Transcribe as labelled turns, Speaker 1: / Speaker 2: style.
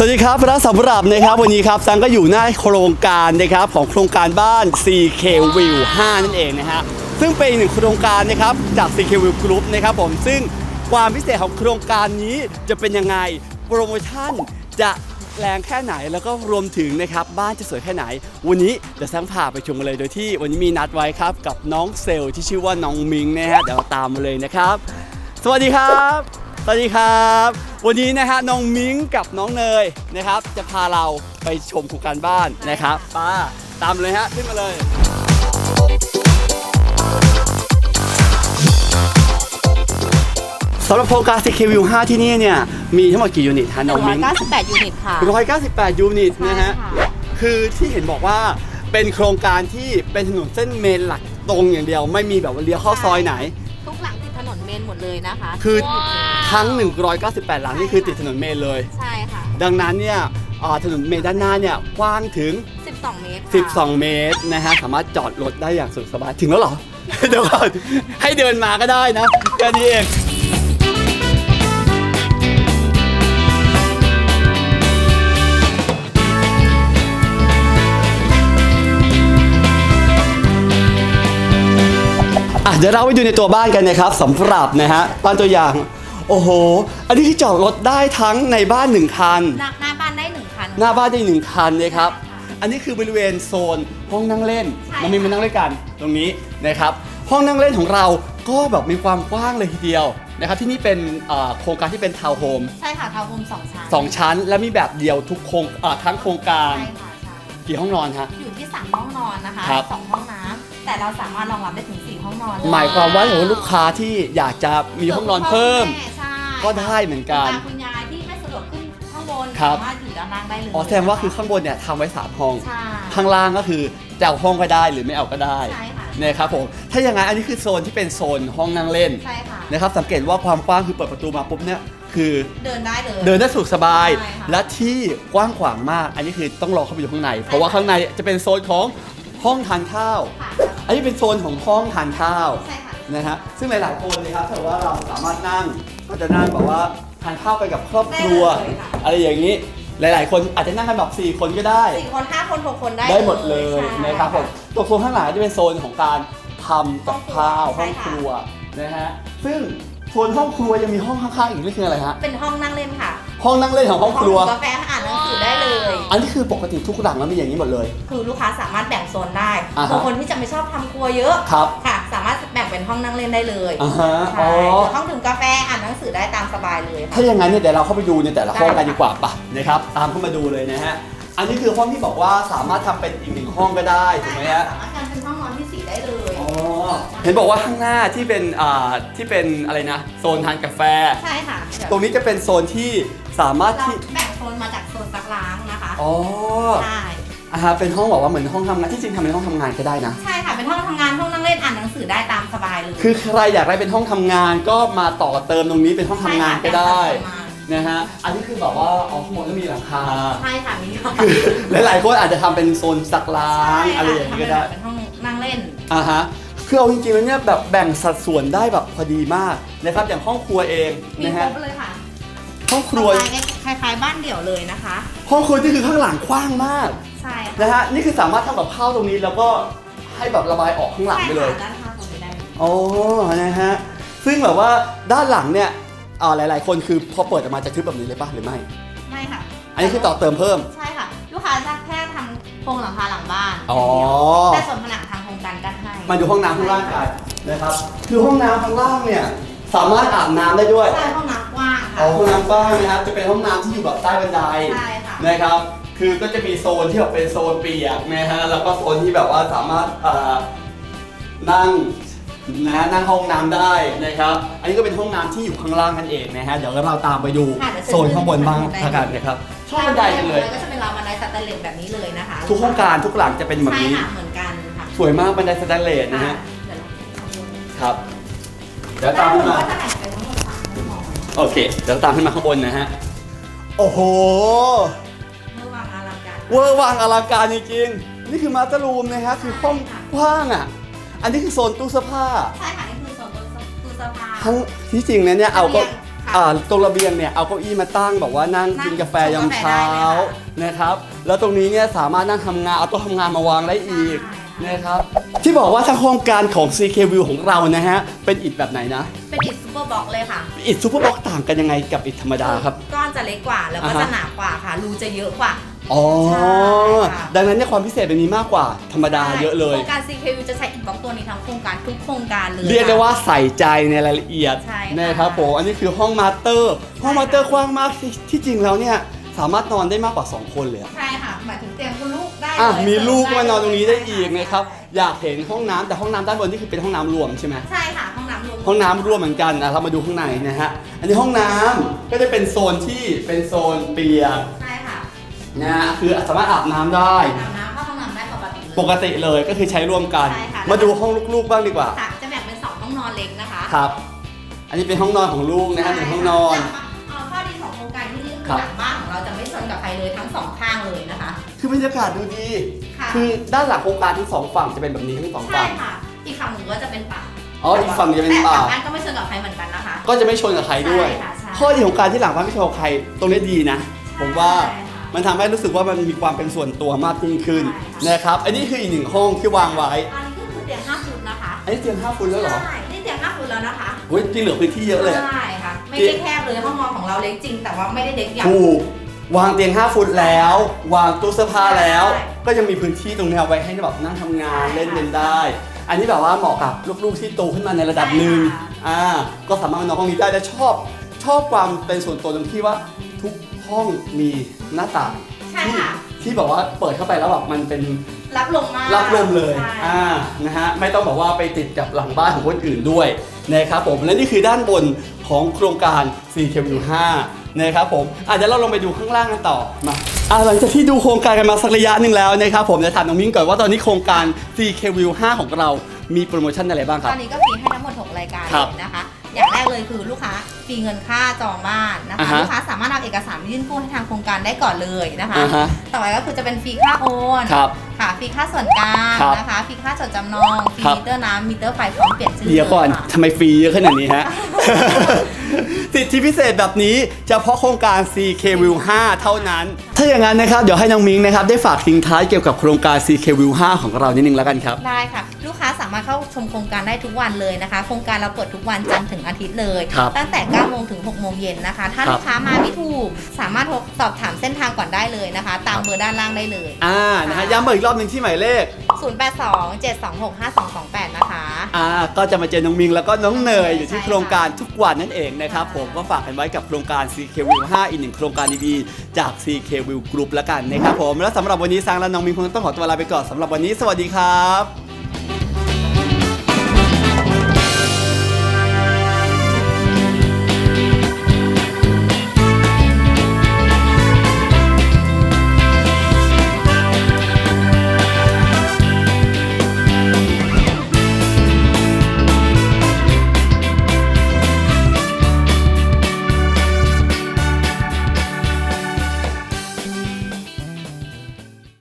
Speaker 1: สวัสดีครับและสำหรับนะครับวันนี้ครับซังก็อยู่หน้าโครงการนะครับของโครงการบ้าน CK View 5 นั่นเองนะฮะซึ่งเป็นหนึ่งโครงการนะครับจาก CK View Group นะครับผมซึ่งความพิเศษของโครงการนี้จะเป็นยังไงโปรโมชั่นจะแรงแค่ไหนแล้วก็รวมถึงนะครับบ้านจะสวยแค่ไหน วันนี้เดี๋ยวซังพาไปชมกันเลยโดยที่วันนี้มีนัดไว้ครับกับน้องเซลล์ที่ชื่อว่าน้องมิงนะฮะเดี๋ยวตามมาเลยนะครับ สวัสดีครับ สวัสดีครับ วันนี้นะฮะน้องมิ้งกับน้องเนยนะครับ จะพาเราไปชมโครงการบ้านนะครับป้าตามเลยฮะขึ้นมาเลยสำหรับโครงการ CK View 5 ที่นี่เนี่ย มีทั้งหมดกี่ยูนิตฮะน้องมิ้ง
Speaker 2: 198 ยูนิตค่ะ
Speaker 1: 198 ยูนิตนะฮะ
Speaker 2: ใช่ค่ะ
Speaker 1: คือที่เห็นบอกว่าเป็นโครงการที่เป็นถนนเส้นเมนหลักตรงอย่างเดียว ไม่มีแบบว่าเลี้ยวเข้าซอยไหน
Speaker 2: ทุกหลังติดถ นนเมนหมดเลยนะคะ
Speaker 1: คือ
Speaker 2: ว้าว
Speaker 1: ทั้ง 198 หลังนี่คือติดถนนเมนเลย
Speaker 2: ใช่ค่ะ
Speaker 1: ดังนั้นเนี่ยอ่าถนนเมนด้านหน้าเนี่ยกว้างถึง
Speaker 2: 12 เมตรค่ะ
Speaker 1: 12 เมตรนะฮะสามารถจอดรถได้อย่างสะดวกสบายถึงแล้วเหรอ เดี๋ยวก่อนให้เดินมาก็ได้นะแค่นี้เอง อะเดี๋ยวเราไปดูในตัวบ้านกันนะครับสำหรับนะฮะบ้านตัวอย่าง โอ้โห อันนี้คือจอดรถได้ทั้งในบ้านหนึ่งคัน
Speaker 2: หน้าหน้าบ้านได้1คัน
Speaker 1: หน้าบ้านได้หนึ่งคันนะครับ อันนี้คือบริเวณโซนห้องนั่งเล่น
Speaker 2: ใช่
Speaker 1: มันมีมานั่งเล่นกันตรงนี้นะครับ ห้องนั่งเล่นของเราก็แบบมีความกว้างเลยทีเดียวนะครับที่นี่เป็นเอ่อโครงการที่เป็นทาวน์โฮม
Speaker 2: ใช่ค่ะทาวน์โฮม2ชั้น
Speaker 1: สองชั้น และมีแบบเดียวทุกโครงเอ่อทั้งโครงการ
Speaker 2: ใช่ค่ะใช่
Speaker 1: กี่ห้องนอนฮะ
Speaker 2: อยู่ที่3ห้องนอนนะคะ
Speaker 1: ครับ
Speaker 2: 2ห้องน้ำแต่เราสามารถรองรับได้ถึง4 ห้องนอน
Speaker 1: หมายความว่าถ้าเกิดว่าลูกค้าที่อยากจะมีห้องนอนเพิ่ม
Speaker 2: แใช่
Speaker 1: ก็ได้เหมือนกัน
Speaker 2: คุณตาคุณยายที่ไม่สะดวกขึ้นข้างบน
Speaker 1: ครับ
Speaker 2: สามารถอยู่ด้านล่างได้เลย
Speaker 1: อ๋อแสดงว่าคือข้างบนเนี่ยทำไว้สามห้อง
Speaker 2: ใช่
Speaker 1: ข้างล่างก็คือจะเอาห้องก็ได้หรือไม่เอาก็ได้
Speaker 2: ใช่ค่ะ
Speaker 1: นะครับผมถ้าอย่างนั้นอันนี้คือโซนที่เป็นโซนห้องนั่งเล่น
Speaker 2: ใช่ค่ะ
Speaker 1: นะครับสังเกตว่าความกว้างคือเปิดประตูมาปุ๊บเนี่ยคือ
Speaker 2: เดินได้เลย
Speaker 1: เดินได้สะดวกสบาย
Speaker 2: ใช่ค่ะ
Speaker 1: และที่กว้างขวางมาก อันนี้คือต้องรอเข้าไปดูข้างใน เพราะว่าข้างในจะเป็นโซนของห้องทานข้าว
Speaker 2: ค่ะ
Speaker 1: อันนี้เป็นโซนของห้องทานข้าว
Speaker 2: ใช่ค่ะ
Speaker 1: นะฮะซึ่งหลายๆคนนะครับถ้าเกิดว่าเราสามารถนั่งก็จะนั่งแบบว่าทานข้าวไปกับครอบครัว
Speaker 2: ได้เลยค่ะ
Speaker 1: อะไรอย่างนี้ หลายๆ คนอาจจะนั่งกันแบบ4คนก็ได้
Speaker 2: สี่คนห้าคนหกคนได้
Speaker 1: ได้หมดเลย
Speaker 2: ใช่
Speaker 1: นะครับผมตัวโซนข้างหลังจะเป็นโซนของการทำกับข้าว
Speaker 2: ใช่
Speaker 1: ห้อง
Speaker 2: ค่ะ
Speaker 1: ครัวนะฮะซึ่งโซนห้องครัวยังมีห้องข้างๆอีกนี่คืออะไรฮะ
Speaker 2: เป็นห้องนั่งเล่นค่ะ
Speaker 1: ห้องนั่งเล่นของห้องครัว
Speaker 2: ห้องกาแฟอ่านหนังสือได้เลย
Speaker 1: อันนี้คือปกติทุกหลังแล้วมีอย่างนี้หมดเลย
Speaker 2: คือลูกค้าสามารถแบ่งโซนได้
Speaker 1: อ่าฮะ
Speaker 2: บางคนที่จะไม่ชอบทำครัวเยอะ
Speaker 1: ครับ
Speaker 2: ค่ะ สามารถแบ่งเป็นห้องนั่งเล่นได้เลย
Speaker 1: อ่าฮะ
Speaker 2: ใช่
Speaker 1: อ๋อ
Speaker 2: หรือห้องดื่มกาแฟอ่านหนังสือได้ตามสบายเลยค่ะ
Speaker 1: ถ้าอย่างนั้นเนี่ยเดี๋ยวเราเข้าไปดูในแต่ละห้องกัน
Speaker 2: ได้ค่ะ
Speaker 1: ดีกว่าปะนะครับตามเข้ามาดูเลยนะฮะอันนี้คือห้องที่บอกว่าสามารถทำเป็นอีกหนึ่งห้องก็ได้ถูกไหมฮะ
Speaker 2: สามารถทำเป็นห้องนอนที่สี่ได้เลย
Speaker 1: อ๋อ เห็นบอกว่าข้างหน้าที่เป็นอ่าที่เป็นอะไรนะ โซนทานกาแฟ
Speaker 2: ใช่ค่ะ
Speaker 1: ตรงนี้จะเป็นโซนที่สามารถ
Speaker 2: เรา
Speaker 1: ที่
Speaker 2: แบ่งโซนมาจากโซนซักล้างนะคะ
Speaker 1: อ๋อ
Speaker 2: ใช่
Speaker 1: อ่าฮะเป็นห้องบอกว่าเหมือนห้องทำงานที่จริงทำเป็นห้องทำงานก็ได้นะ
Speaker 2: ใช่ค่ะเป็นห้องทำงานห้องนั่งเล่นอ่านหนังสือได้ตามสบายเลย
Speaker 1: คือใครอยากได้เป็นห้องทำงานก็มาต่อเติมตรงนี้เป็นห้องทำงานก็ได้
Speaker 2: ใช่ค่ะ
Speaker 1: นะฮะอันนี้คือแบบว่าอ๋อข้างบนก็มีหลังคา
Speaker 2: ใช่ค่ะมีห้อง
Speaker 1: คือหลายๆคนอาจจะทำเป็นโซนซักล้างอะไรอย่างนี้ก็ได้
Speaker 2: เป็นห้องนั่งเล่น
Speaker 1: อ่าฮะ คือเอาจริงๆแล้วเนี่ยแบบแบ่งสัดส่วนได้แบบพอดีมากนะครับอย่างห้องครัวเอง
Speaker 2: มี
Speaker 1: นะ
Speaker 2: คร
Speaker 1: ฮะ
Speaker 2: บเลยค่ะ
Speaker 1: ห้องครัว
Speaker 2: คล้ายๆคล้ายๆ บ้านเดี่ยวเลยนะคะ
Speaker 1: ห้องครัวที่คือข้างหลังกว้างมาก
Speaker 2: ใช่ค่ะ
Speaker 1: นะฮะนี่คือสามารถทำกับข้าวตรงนี้แล้วก็ให้แบบระบายออกข้างหลังไปเลย
Speaker 2: ใช่ค่ะด้านข้างตรงนี้ได้
Speaker 1: อ๋อนะฮะ ซึ่งแบบว่าด้านหลังเนี่ยอ่าหลาย ๆ คนคือพอเปิดออกมาจะทึบแบบนี้เลยป่ะหรือไม่
Speaker 2: ไม่ค่ะ
Speaker 1: อันนี้คือต่อเติมเพิ่ม
Speaker 2: ใช่ค่ะ ลูกค้าจะแค่ทำโครงหลังคาหลังบ้าน
Speaker 1: อ๋อ
Speaker 2: แต่ส่วนผนังทางโครงการก็ให้
Speaker 1: มาดูห้องน้ำข้างล่างกันนะครับ คือห้องน้ำข้างล่างเนี่ยสามารถอาบน้ำได้ด้วย
Speaker 2: ใช่ห้องน้ำกว้าง
Speaker 1: อ๋
Speaker 2: ค่ะ
Speaker 1: อห้องน้ำกว้างนะครับ จะเป็นห้องน้ำที่อยู่แบบใต้บันได
Speaker 2: ใช่ค่ะ
Speaker 1: นะครับ คือก็จะมีโซนที่แบบเป็นโซนเปียกนะฮะ แล้วก็โซนที่แบบว่าสามารถเอ่อนั่งนะฮะนั่งห้องน้ำได้นะครับ อันนี้ก็เป็นห้องน้ำที่อยู่ข้างล่างนั่นเองนะฮะ เดี๋ยวเราตามไปดู
Speaker 2: ค่ะเดี๋ยวเชิญ
Speaker 1: โซนข้างบนบ้างละกันนะครับ ชอบบันไดจังเลย
Speaker 2: ก็จะเป็นราวบันไดสแตนเลสแบบนี้เลยนะคะ
Speaker 1: ทุกห้องการทุกหลังจะเป็นแบบ
Speaker 2: ใช่
Speaker 1: นี้
Speaker 2: ค่ะเหมือนกันค่ะ
Speaker 1: สวยมากบันไดสแตนเลสนะฮะ
Speaker 2: เดี๋ยวเราไปดู
Speaker 1: ครับเดี๋ยวตามขึ้นมา
Speaker 2: ก็จะแบ่งเป็นทั้งหมดสามห้อง
Speaker 1: โอเคเดี๋ยวตามขึ้นมาข้างบนนะฮะโอ้โห
Speaker 2: เมื่อวางอลังการ
Speaker 1: เวอร์วังอลังการจริงๆนี่คือมาสเตอร์รูมนะฮะคือห้องกว้างอะ อันนี้คือโซนตู้เสื้อผ้า
Speaker 2: ใช่ค่ะนี่คือส่วนตัวตู้เสื้อผ้า
Speaker 1: ทั้งที่จริงนะเนี่ยเอาก็
Speaker 2: คค่ะ
Speaker 1: อ่าตรงระเบียงเนี่ยเอาเก้าอี้มาตั้งแบบว่านั่ง
Speaker 2: นั่ง
Speaker 1: กินกาแฟยามเช้า
Speaker 2: ชงกาแฟได้เลยค่ะ
Speaker 1: นะครับ แล้วตรงนี้เนี่ยสามารถนั่งทำงานเอาโต๊ะทำงานมาวางได้อีก
Speaker 2: ใช่ค่ะ
Speaker 1: นะครับ ที่บอกว่าทางโครงการของ CK View ของเรานะฮะ เป็นอิฐแบบไหนนะ
Speaker 2: เป็นอิฐซูเปอร์บ็อกซ์เลยค่ะ
Speaker 1: อิฐซูเปอร์บ็อกต่างกันยังไงกับอิฐธรรมดาครับ
Speaker 2: ก้อนจะเล็กกว่าแล้วก็
Speaker 1: อ่าฮะ
Speaker 2: จะหนากว่าค่ะ รูจะเยอะกว่า
Speaker 1: อ๋อ
Speaker 2: ใช่ค่ะ
Speaker 1: ดังนั้นเนี่ยความพิเศษมันมีมากกว่าธรรมดาเยอะเลย
Speaker 2: โครงการ CKU จะใช้อิฐบล็อกตัวนี้ทั้งโครงการทุกโครงการเลย
Speaker 1: เรียกได้
Speaker 2: ค่ะ
Speaker 1: ว่าใส่ใจในรายละเอียด
Speaker 2: ใช่ค่ะ
Speaker 1: นะครับผมอันนี้คือห้องมาสเตอร์ ห้องมาสเตอร์กว้างมากที่ที่จริงแล้วเนี่ย สามารถนอนได้มากกว่า 2 คนเลยอะ
Speaker 2: ใช่ค่ะหมายถึงเตียงคุณลูกได้
Speaker 1: อะ
Speaker 2: เลย
Speaker 1: มีลูก
Speaker 2: เสริ
Speaker 1: มานอนตรงนี้ได้อีก
Speaker 2: ใช่
Speaker 1: นะครับ อยากเห็นห้องน้ำแต่ห้องน้ำด้านบนนี่คือเป็นห้องน้ำรวมใช่ไหม
Speaker 2: ใช่ค่ะห้องน้ำรวม
Speaker 1: ห้องน้ำรวมเหมือนกันนะเรามาดูข้างในนะฮะ อันนี้ห้องน้ำก็จะเป็นโซนที่เป็นโซนเปียก
Speaker 2: ใช่ค่ะ
Speaker 1: นะฮะคือสามารถอาบน้ำได้
Speaker 2: อาบน้ำเข้าห้องน้ำได้ปกติเลย
Speaker 1: ปกติเลยก็คือใช้ร่วมกัน
Speaker 2: ใช่ค่ะ
Speaker 1: มาดูห้องลูกๆบ้างดีกว่า
Speaker 2: ค่ะจะแบ่งเป็นสองห้องนอนเล็กนะคะ
Speaker 1: ครับ อันนี้เป็นห้องนอนของลูกนะฮะหนึ่งห้องนอน
Speaker 2: เาข้อดีของโครงการที่นี่คือ
Speaker 1: ครับ
Speaker 2: หลังบ้าน สองข้างเลยนะคะ
Speaker 1: คือบรรยากาศดูดี
Speaker 2: ค่ะ
Speaker 1: คือด้านหลังโครงการทั้งสองฝั่งจะเป็นแบบนี้ทั้งสอง
Speaker 2: ใช่
Speaker 1: ฝั่ง
Speaker 2: ค่ะ อีกฝั่งหนึ่งก็จะเป็นป่า
Speaker 1: อ๋ออีกฝั่งจะเป็นป่า
Speaker 2: แต่ฝั่งบ้านก็ไม่ชนกับใครเหมือนกันนะคะ
Speaker 1: ก็จะไม่ชนกับใครด้วย
Speaker 2: ใช่ค่ะใช่
Speaker 1: ข้อดีของการที่หลังบ้านไม่ชนกับใครตรงนี้ดีนะ ผมว่า
Speaker 2: ใช่ค่ะ
Speaker 1: มันทำให้รู้สึกว่ามันมีความเป็นส่วนตัวมากยิ่งขึ้น
Speaker 2: ใช่ค่ะ
Speaker 1: นะครับ อันนี้คืออีกหนึ่งห้องที่วางไว้
Speaker 2: อันนี้คือเตียง5ฟุตนะคะ
Speaker 1: อันนี้เตียง5ฟุตแล้วเหรอ
Speaker 2: ใช่นี่เตียง5ฟุตแล้วนะคะ
Speaker 1: เฮ้ยจริงเหลือพื้นที่เยอะเลยอะ
Speaker 2: ใช่ค่ะ ไม่ได้แคบเลยห้องนอนของเราเล็กจริง แต่ว่าไม่ได้เล็กอย่าง
Speaker 1: ถูก วางเตียง 5 ฟุตแล้ว วางตู้เสื้อผ้าแล้ว
Speaker 2: ใช่
Speaker 1: ก็ยังมีพื้นที่ตรงนี้เอาไว้ให้แบบนั่งทำงาน
Speaker 2: ใช่ค่ะ
Speaker 1: เล่นเล่นได้ อันนี้แบบว่าเหมาะกับลูกๆที่โตขึ้นมาในระดับหนึ่ง
Speaker 2: ใช่ค่ะ
Speaker 1: อ่าก็สามารถมานอนห้องนี้ได้และชอบ ชอบความเป็นส่วนตัวตรงที่ว่าทุกห้องมีหน้าต่าง
Speaker 2: ใช่
Speaker 1: ที่
Speaker 2: ค่ะ
Speaker 1: ที่แบบว่าเปิดเข้าไปแล้วแบบมันเป็น
Speaker 2: รับลมมาก
Speaker 1: รับลมเลย
Speaker 2: ใช่
Speaker 1: อ่านะฮะไม่ต้องบอกว่าไปติดกับหลังบ้านของคนอื่นด้วยนะครับผมและนี่คือด้านบนของโครงการ CKW5 นะครับผมอาจจะเดี๋ยวเราลงไปดูข้างล่างกันต่อมาอ่าหลังจากที่ดูโครงการกันมาสักระยะหนึ่งแล้วนะครับผมจะถามน้องมิ้งก่อนว่าตอนนี้โครงการ CKW5 ของเรามีโปรโมชั่นอะไรบ้างค
Speaker 2: ต
Speaker 1: รั
Speaker 2: อบ นนี้ก็ฟรีให้ทั้งหมด 6 รายการ
Speaker 1: ครับ
Speaker 2: เลยนะคะ อย่างแรกเลยคือลูกค้าฟรีเงินค่าจองบ้านนะ
Speaker 1: อ่า
Speaker 2: คะ
Speaker 1: ฮะ
Speaker 2: ลูกค้าสามารถเอาเอกสารไปยื่นกู้ให้ทางโครงการได้ก่อนเลยนะคะ
Speaker 1: อ่าฮะ
Speaker 2: ต่อไปก็คือจะเป็นฟรีค่าโอน
Speaker 1: ครับ
Speaker 2: ค่ะฟรีค่าส่วนกลาง
Speaker 1: ครับ
Speaker 2: นะคะฟรีค่าจดจำนองฟรี
Speaker 1: ครับ
Speaker 2: มิเตอร์น้ำมิเตอร์ไฟพร้อมเปลี่ยนชื่อ
Speaker 1: เดี๋ยวก่อน
Speaker 2: ค่ะ
Speaker 1: ทำไมฟรีเยอะขนาดนี้ฮะ สิทธิพิเศษแบบนี้เฉพาะโครงการ CK View 5เท่านั้น ถ้าอย่างนั้นนะครับ เดี๋ยวให้น้องมิงนะครับ ได้ฝากทิ้งท้ายเกี่ยวกับโครงการ CK View 5ของเรานิดนึงแล้วกันครับ
Speaker 2: ได้ค่ะ ลูกค้าสามารถเข้าชมโครงการได้ทุกวันเลยนะคะ โครงการเราเปิดทุกวันจันทร์ถึงอาทิตย์เลย
Speaker 1: ครับ
Speaker 2: ตั้งแต่9โมงถึง6โมงเย็นนะคะ ถ้า
Speaker 1: ครับ
Speaker 2: ลูกค้ามาไม่ถูก สามารถโทรสอบถามเส้นทางก่อนได้เลยนะคะ ตามเบอร์ด้านล่างได้เลย
Speaker 1: อ่านะฮะย้ำเบอร์อีกรอบหนึ่งที่หมายเลข
Speaker 2: 082 726 5228 นะคะ
Speaker 1: อ่าก็จะมาเจอน้องมิงแล้วก็น้องเนยอยู่ที่โครงการทุกวันนั่นเองนะครับผมก็ฝากกันไว้กับโครงการ CK View 5 อีกหนึ่งโครงการดีๆจาก CK View Group ละกันนะครับผมและสำหรับวันนี้ซังและน้องมิงคงต้องขอตัวลาไปก่อนสำหรับวันนี้สวัสดีครับ